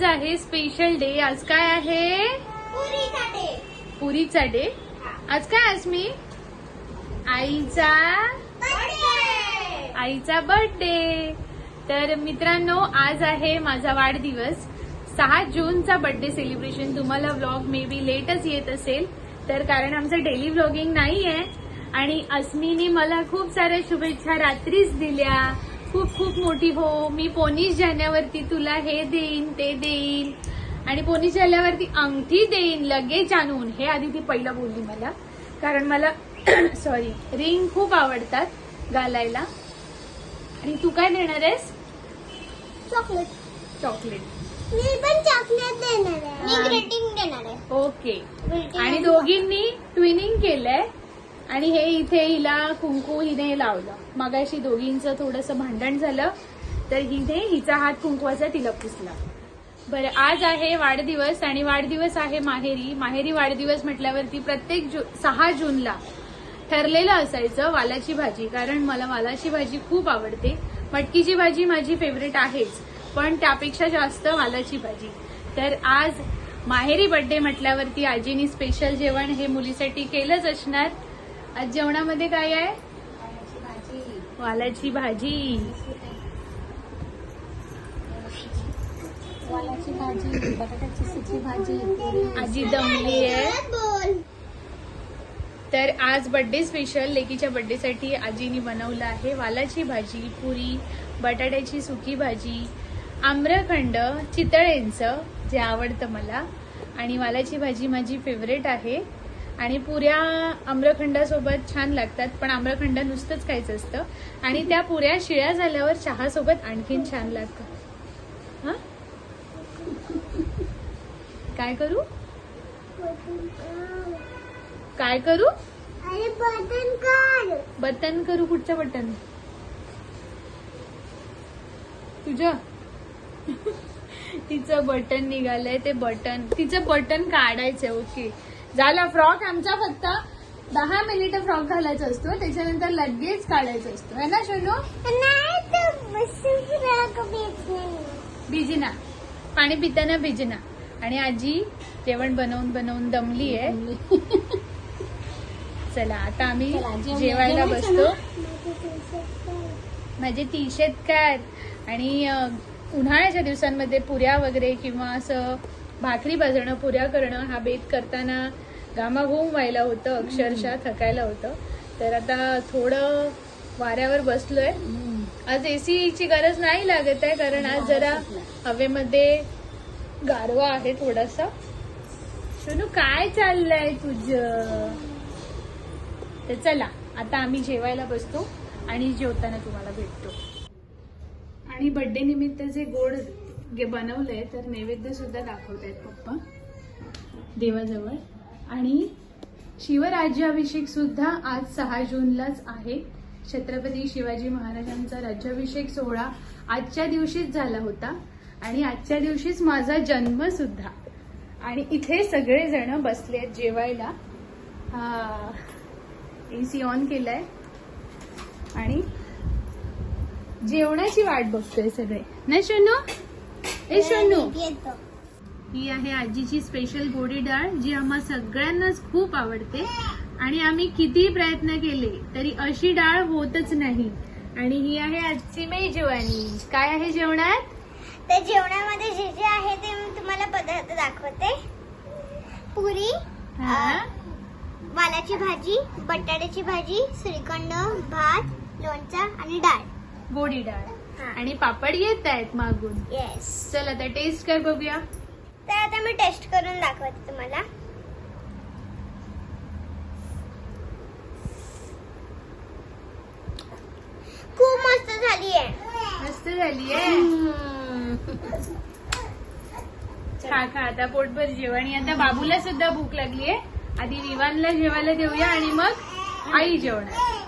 आज आहे special day आज काय आहे? पुरीचा डे आज काय आज मी आईचा आईचा बर्थडे तर मित्रांनो आज आहे माझा वाढदिवस. सहा जूनचा बर्थडे सेलिब्रेशन तुम्हाला व्लॉग मे बी लेटच येत असेल तर कारण आमचं डेली व्लॉगिंग नाही आहे आणि अस्मीनी मला खूप साऱ्या शुभेच्छा रात्रीच दिल्या. खूप खूप मोठी हो. मी पोनीस जाण्यावरती तुला हे देईन ते देईन. आणि पोनीस झाल्यावरती अंगठी देईन लगेच आणून. हे आधी ती पहिलं बोलली मला. कारण मला सॉरी रिंग खूप आवडतात घालायला. आणि तू काय देणार आहेस? चॉकलेट. चॉकलेट. मी पण चॉकलेट देणार आहे. मी ग्रीटिंग देणार आहे. ओके. आणि दोघींनी ट्विनिंग केलंय. आणि हे इथे हिला कुंकू हिने लावलं. मगाशी दोघींचं थोडंसं भांडण झालं तर हिने हिचा हात कुंकवाचा तिला पुसला. बरं आज आहे वाढदिवस आणि वाढदिवस आहे माहेरी. माहेरी वाढदिवस म्हटल्यावरती प्रत्येक जू सहा जूनला ठरलेलं असायचं वालाची भाजी कारण मला वालाची भाजी खूप आवडते. मटकीची भाजी माझी फेवरेट आहेच पण त्यापेक्षा जास्त वालाची भाजी. तर आज माहेरी बड्डे म्हटल्यावरती आजीनी स्पेशल जेवण हे मुलीसाठी केलंच असणार. आज जेवणामध्ये काय आहे? वालाची भाजी. वालाची भाजी बटाट्याची सुकी भाजी आजी दमली आहे. तर आज बर्थडे स्पेशल लेकीच्या बर्थडेसाठी आजीनी बनवलं आहे वालाची भाजी पुरी बटाट्याची सुकी भाजी आम्रखंड चितळेंचं जे आवडतं मला. आणि वालाची भाजी माझी फेवरेट आहे. आणि पुऱ्या आम्रखंडासोबत छान लागतात पण आम्रखंड नुसतंच खायचं असतं. आणि त्या पुऱ्या शिळ्या झाल्यावर चहासोबत आणखीन छान लागतं. हा? काय करू? काय करू? अरे बटन कर बटन करू कुठचं बटन. तुझं? तिचं बटन निघालंय ते बटन. तिचं बटन काढायचंय ओके. झाला फ्रॉक आमचा फक्त दहा मिनिट फ्रॉक घालायचा असतो त्याच्यानंतर लगेच काढायचा असतो. है ना शोनू? बिजिना. पाणी पिताना बिजिना. आणि आजी जेवण बनवून बनवून दमली आहे चला आता आम्ही. जेवायला बसतो. माझे टी शर्ट काय? आणि उन्हाळ्याच्या दिवसांमध्ये पुऱ्या वगैरे किंवा असं भाकरी भाजणं पुऱ्या करणं हा बेत करताना घामाघूम व्हायला होतं अक्षरशः थकायला होतं. तर आता थोडं वाऱ्यावर बसलोय. आज एसीची गरज नाही लागत आहे कारण आज जरा हवेमध्ये गारवा आहे थोडासा. सोनू काय चाललंय तुझं? तर चला आता आम्ही जेवायला बसतो आणि जेवताना तुम्हाला भेटतो. आणि बर्थडे निमित्त जे गोड बनवलंय तर नैवेद्य सुद्धा दाखवतायत पप्पा. देवाजवळ. आणि शिवराज्याभिषेक सुद्धा आज सहा जूनलाच आहे. छत्रपती शिवाजी महाराजांचा राज्याभिषेक सोहळा आजच्या दिवशीच झाला होता. आणि आजच्या दिवशीच माझा जन्म सुद्धा. आणि इथे सगळेजण बसले आहेत जेवायला. एसी ऑन केलाय. आणि जेवणाची वाट बघतोय सगळे. नाही शोनू ए शोनू. येतो ही आहे आजीची स्पेशल गोडी डाळ जी आम्हा सगळ्यांनाच खूप आवडते. आणि आम्ही किती प्रयत्न केले तरी अशी डाळ होतच नाही. आणि ही आहे आजची मेजवानी काय आहे जेवणात? तर जेवणामध्ये जे जे आहे ते मी तुम्हाला पदार्थ दाखवते. पुरी हा? वालाची भाजी बटाट्याची भाजी श्रीखंड भात लोणचा आणि डाळ. गोडी डाळ. आणि पापड येत आहेत मागून. येस चल आता टेस्ट कर बघूया? तर आता मी टेस्ट करून दाखवते तुम्हाला. खूप मस्त झाली आहे मस्त झाली आहे खा खा आता पोटभर जेव आणि आता बाबूला सुद्धा भूक लागली आहे आधी विवानला जेवायला देऊया आणि मग आई जेवणार.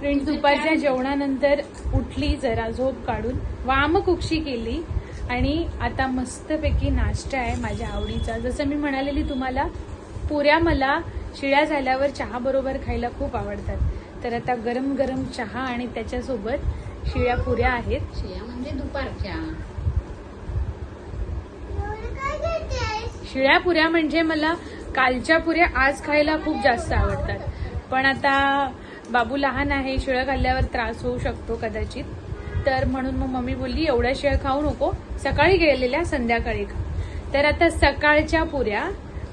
फ्रेंड्स दुपारच्या जेवणानंतर उठली जरा झोप काढून वामकुक्षी केली आणि आता मस्तपैकी नाश्ता आहे माझ्या आवडीचा. जसं मी म्हणालेली तुम्हाला पुऱ्या मला शिळ्या झाल्यावर चहा बरोबर खायला खूप आवडतात. तर आता गरम गरम चहा आणि त्याच्यासोबत शिळ्या पुऱ्या आहेत. शिया म्हणजे दुपारच्या. शिळ्या पुऱ्या म्हणजे मला कालच्या पुऱ्या आज खायला खूप जास्त आवडतात. पण आता बाबू लहान आहे शिळं खाल्ल्यावर त्रास होऊ शकतो कदाचित. तर म्हणून मग मम्मी बोलली एवढ्या शिळ खाऊ नको सकाळी गेलेल्या संध्याकाळी खा. तर आता सकाळच्या पुऱ्या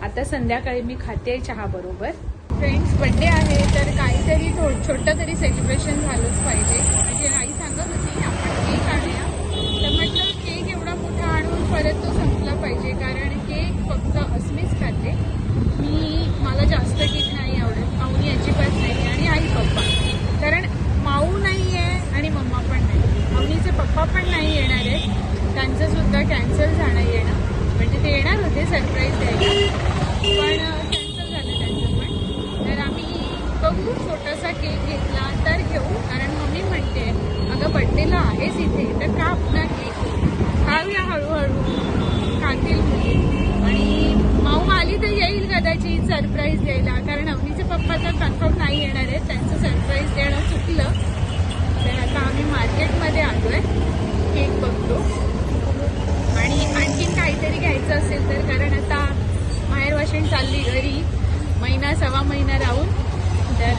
आता संध्याकाळी मी खाते चहा बरोबर. फ्रेंड्स बड्डे आहे तर काहीतरी छोटं तरी सेलिब्रेशन झालंच पाहिजे. म्हणजे आई सांगत होती आपण केक आणूया. तर म्हटलं केक एवढा मोठा आणून परत तो संपला पाहिजे कारण केक फक्त अस्मीच खाते मी मला जास्त केक नाही आवडत माऊनी अजिबात नाही आणि आई पप्पा कारण माऊ नाही आहे आणि मम्मा पण नाही माऊनीचे पप्पा पण नाही येणार आहेत त्यांचं सुद्धा कॅन्सल झालं येणं म्हणजे ते येणार होते सरप्राईज द्यायला पण कॅन्सल झालं त्यांचं पण तर आम्ही बघू छोटासा केक घेतला तर घेऊ कारण मम्मी म्हणते अगं बड्डेला आहेस इथे तर का पुन्हा केक खाऊया हळूहळू खातील मुली आणि माऊ आली तर येईल कदाचित यायला कारण अवनीचे पप्पा तर कन्फर्म नाही येणार आहेत. त्यांचं सरप्राईज देणं चुकलं. तर आता आम्ही मार्केटमध्ये आलो आहे केक बघतो. आणि आणखीन काहीतरी घ्यायचं असेल तर कारण आता माहेर वाशिण चालली घरी. महिना सव्वा महिना राहून. तर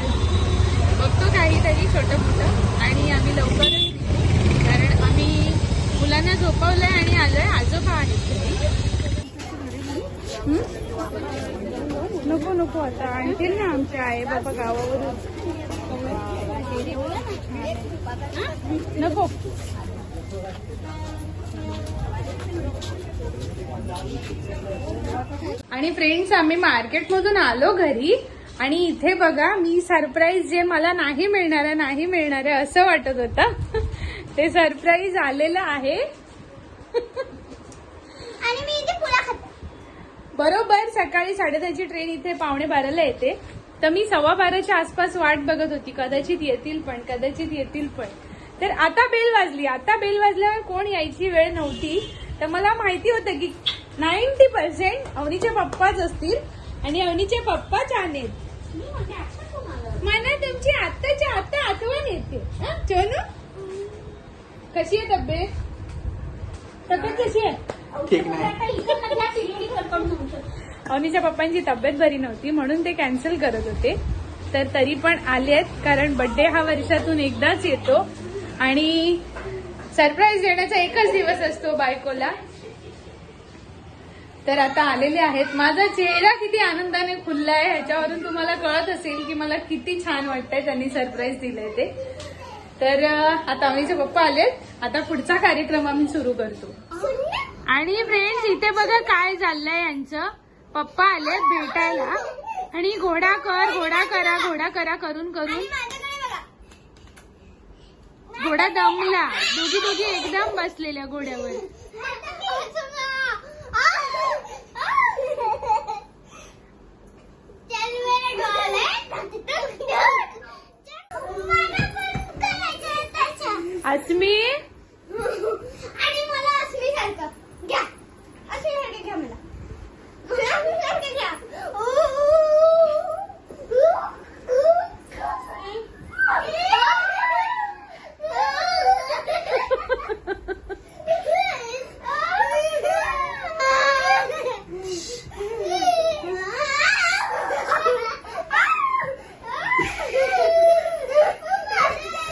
बघतो काहीतरी छोटं मोठं आणि आम्ही लवकरच कारण आम्ही मुलांना झोपवलं आहे आणि आलो आहे आजोबा आहेत नको नको. आता आणखीन ना आमच्या आई बाबा गावावरून. नको. आणि फ्रेंड्स आम्ही मार्केटमधून आलो घरी आणि इथे बघा मी सरप्राईज जे मला नाही मिळणार आहे नाही मिळणार आहे असं वाटत होतं. ते सरप्राईज आलेलं आहे. आणि मी इथे पुरा खाते बरोबर सकाळी साडेदहाची ट्रेन इथे पावणे बाराला येते. तर मी सव्वा बाराच्या आसपास वाट बघत होती. कदाचित येतील पण कदाचित येतील पण. तर आता बेल वाजली. आता बेल वाजल्यावर कोण यायची वेळ नव्हती. तर मला माहिती होतं की नाईन्टी पर्सेंट अवनीचे पप्पाच असतील आणि अवनीचे पप्पा छान आहेत. मला तुमची आत्ताच्या आत्ता आठवण येते. चोनू? कशी आहे तब्येत? तब्येत कशी आहे? ठीक नाही. अवनीच्या पप्पांची तब्येत बरी नव्हती म्हणून ते कॅन्सल करत होते. तर तरी पण आलेत कारण बर्थडे हा वर्षातून एकदाच येतो. आणि सरप्राईज देण्याचा एकच दिवस असतो बायकोला. तर आता आलेले आहेत. माझा चेहरा किती आनंदाने खुलला आहे ह्याच्यावरून तुम्हाला कळत असेल की मला किती छान वाटतंय त्यांनी सरप्राईज दिलंय ते. तर आता अवनीचे पप्पा आलेत. आता पुढचा कार्यक्रम आम्ही सुरू करतो. आणि फ्रेंड्स इथे बघा काय चाललंय यांचं. पप्पा आलेत भेटायला. आणि घोडा कर घोडा करा घोडा करा करून करून. घोडा दमला. दोघी दोघी एकदम बसलेल्या घोड्यावर. अस्मी आणि मला अस्मी सारखं घ्या अस्मी सारखं घ्या मला मला अस्मी सारखं घ्या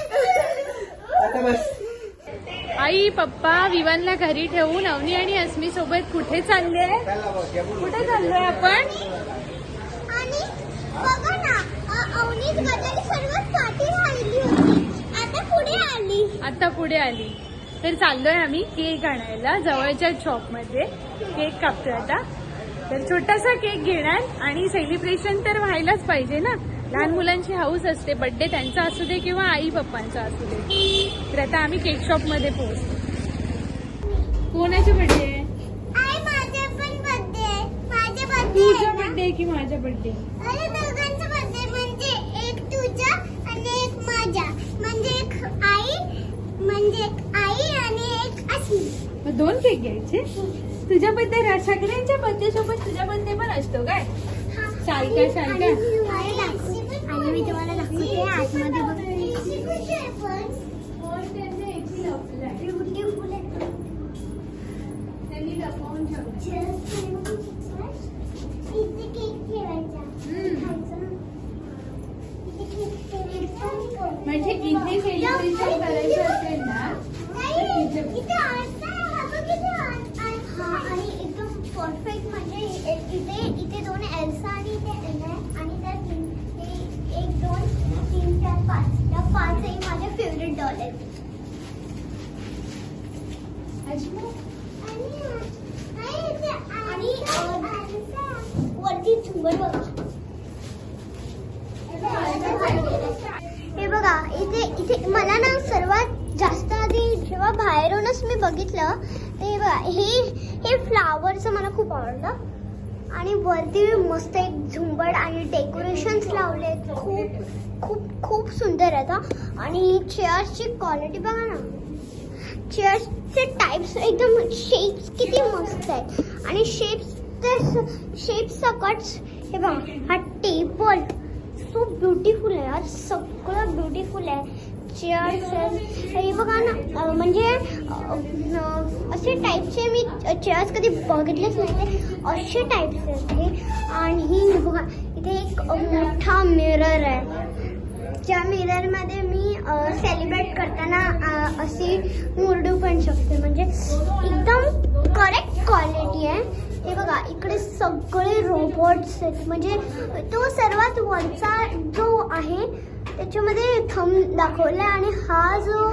आता बस आई पप्पा विवानला घरी ठेवून अवनी आणि अस्मी सोबत कुठे चालले? कुठे चाललोय आपण? आता पुढे आली. आता पुढे आली. तर चाललोय आम्ही केक आणायला जवळच्या शॉपमध्ये केक कापतोय आता. तर छोटासा केक घेणार आणि सेलिब्रेशन तर व्हायलाच पाहिजे ना. लहान मुलांची हाऊस असते बर्थडे त्यांचा असू दे किंवा आई पप्पांचा असू दे. तर आता आम्ही केक शॉपमध्ये पोहोचतो. कोणाचे बर्थडे आहे आई माझा पण बर्थडे आहे. माझा बर्थडे तुझा? बर्थडे की माझा बर्थडे म्हणजे एक तुझा आणि एक माझा. म्हणजे एक आई म्हणजे दोन केक घ्यायचे? तुझ्या बर्थडे सगळ्यांच्या बर्थडे सोबत तुझा बर्थडे पण असतो काय? शालका शालका आणि मी तुम्हाला दाखवते. आतमध्ये बघ त्यांनी लपवून म्हणजे इथे सेलिब्रेशन करायचं असेल ना परफेक्ट म्हणजे इथे इथे दोन आणि त्या तीन एक दोन तीन चार पाच. माझे फेवरेट आणि वरती झुंबर बघा हे बघा इथे इथे मला ना सर्वात जास्त आधी जेव्हा बाहेरूनच मी बघितलं ते बघा हे हे फ्लावरचं मला खूप आवडलं. आणि वरती मस्त एक झुंबड आणि डेकोरेशन्स लावले. खूप खूप खूप सुंदर आहेत हा. आणि चेअर्सची क्वालिटी बघा ना. चेअर्सचे टाईप्स एकदम शेप्स किती मस्त आहेत. आणि शेप्स तर शेप्स सकट्स हे बघा हा टेबल सो ब्युटिफुल आहे आज सगळं ब्युटिफुल आहे. चेअर्स हे बघा ना म्हणजे असे टाईपचे मी चेअर्स कधी बघितलेच नाही असे टाईप्स आहेत आणि बघा इथे एक मोठा मिरर आहे. ज्या मिररमध्ये मी सेलिब्रेट करताना अशी मुरडू पण शकते. म्हणजे एकदम करेक्ट क्वालिटी आहे. हे बघा इकडे सगळे रोबोट्स आहेत. म्हणजे तो सर्वात वरचा जो आहे त्याच्यामध्ये थम दाखवला आणि हा जो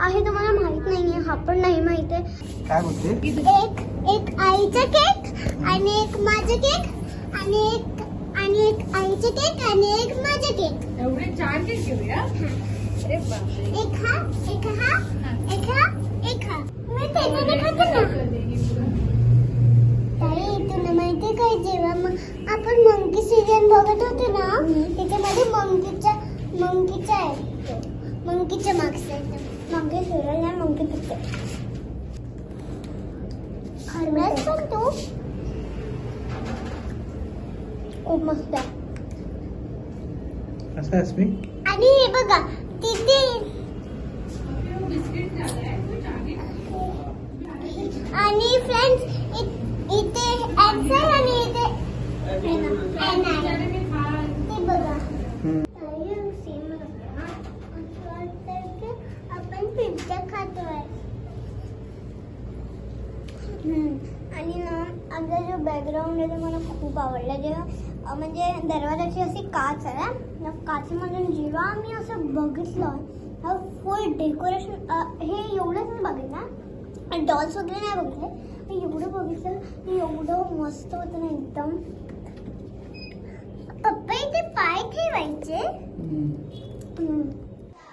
आहे तो मला माहीत नाहीये. हा पण नाही माहीत आहे. काय बोलते? एक एक आईचा केक आणि एक माझा केक आणि एक आणि एक आईचा केक आणि एक माझा केक. एवढे चार केक घेऊया? अरे बापरे. एक हा एक हा एक हा एक हा. मी त्याच्याने खाते ना. ताई तुला माहिती काय जेव्हा मग आपण मंकी सीजन बघत होतो ना त्याच्यामध्ये मंकीच्या मंकीचा आहे मंकीच्या मागचा मंकी सिरियल मंकी पिक्चर खरंच पण तू? खूप मस्त आहे. असं आहेस मी? आणि हे बघा तिथे आणि फ्रेंड्स इथे आहे आणि इथे ते बघा. आपण पिझ्झा खातोय. हम्म. आणि ना आमचा जो बॅकग्राऊंड आहे तो मला खूप आवडला. जेव्हा म्हणजे दरवाजाची अशी काच आहे. या काचेमधून जेव्हा आम्ही असं बघितलं. हा फुल डेकोरेशन हे एवढंच मी बघितलं. डॉल्स वगैरे नाही बघितले. एवढं बघितलं. की एवढं मस्त होतं ना एकदम. पप्पा इथे पाय ठेवायचे. हम्म.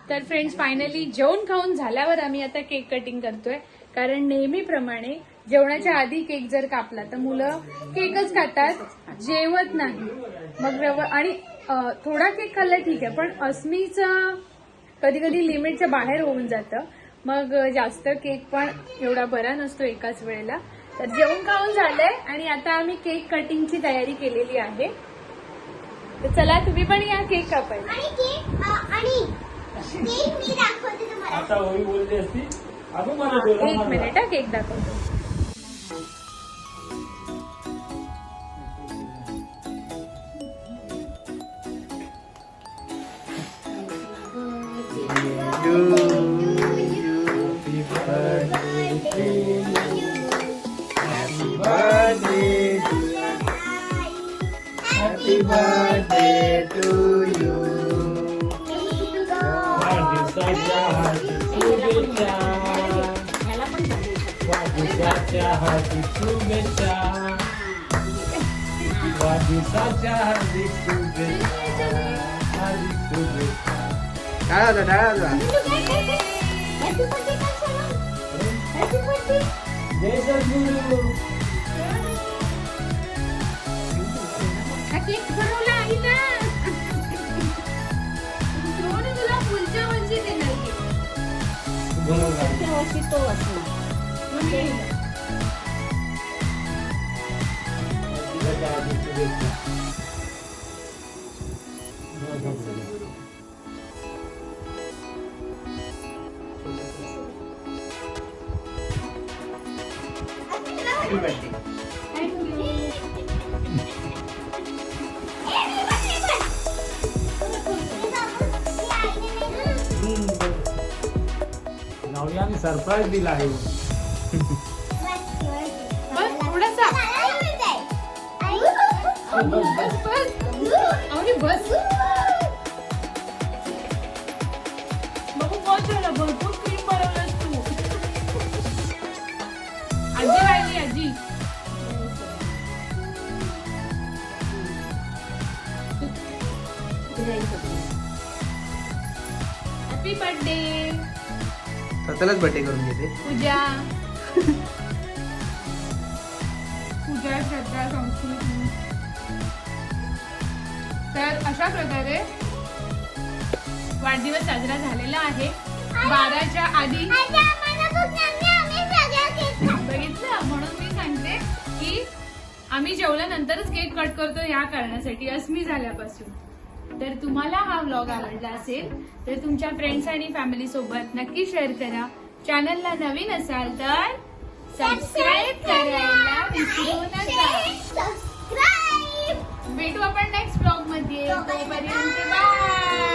तर फ्रेंड्स फायनली जेवण खाऊन झाल्यावर आम्ही आता केक कटिंग करतोय. कारण नेहमीप्रमाणे जेवणाच्या आधी केक जर कापला तर मुलं केकच खातात जेवत नाही. मग व्यव आणि थोडा केक खाल्ला ठीक आहे पण अस्मीचं कधी कधी लिमिटच्या बाहेर होऊन जातं. मग जास्त केक पण एवढा बरा नसतो एकाच वेळेला. तर जेवण खाऊन झालंय आणि आता आम्ही केक कटिंगची तयारी केलेली आहे. तर चला तुम्ही पण या केक कापायला. आणि केक अ, आणि केक मी दाखवते. तुम्हाला आता होळी बोलली असती अजून मला बोला एक मिनिट हा केक दाखवतो birthday Happy birthday to you. वाढदिवसाच्या हार्दिक शुभेच्छा वाढदिवसाच्या हार्दिक शुभेच्छा वाढदिवसाच्या हार्दिक शुभेच्छा हार्दिक शुभेच्छा टाळा वाजवा, केक बनवला आई ना तो ना तुला पुढच्या वर्षी देणार केक बनवला मग ये. Birthday. नवयाने सरप्राईज दिला आहे. बस थोडासा. बस. बस बघू बस झालं हॅपी बर्थडे स्वतःलाच बर्थडे करून घेते. पूजा. पूजा श्रद्धा संस्कृती. तर अशा प्रकारे वाढदिवस साजरा झालेला आहे. बाराच्या आधी बघितलं? म्हणून मी सांगते की आम्ही जेवल्यानंतरच केक कट करतो ह्या कारणासाठी. अस्मी झाल्यापासून. तर तुम्हाला हा व्लॉग आवडला असेल तर तुमच्या फ्रेंड्स आणि फॅमिली सोबत नक्की शेअर करा. चॅनलला नवीन असाल तर सबस्क्राईब करायला विसरू नका. भेटू आपण नेक्स्ट ब्लॉगमध्ये. तोपर्यंत बाय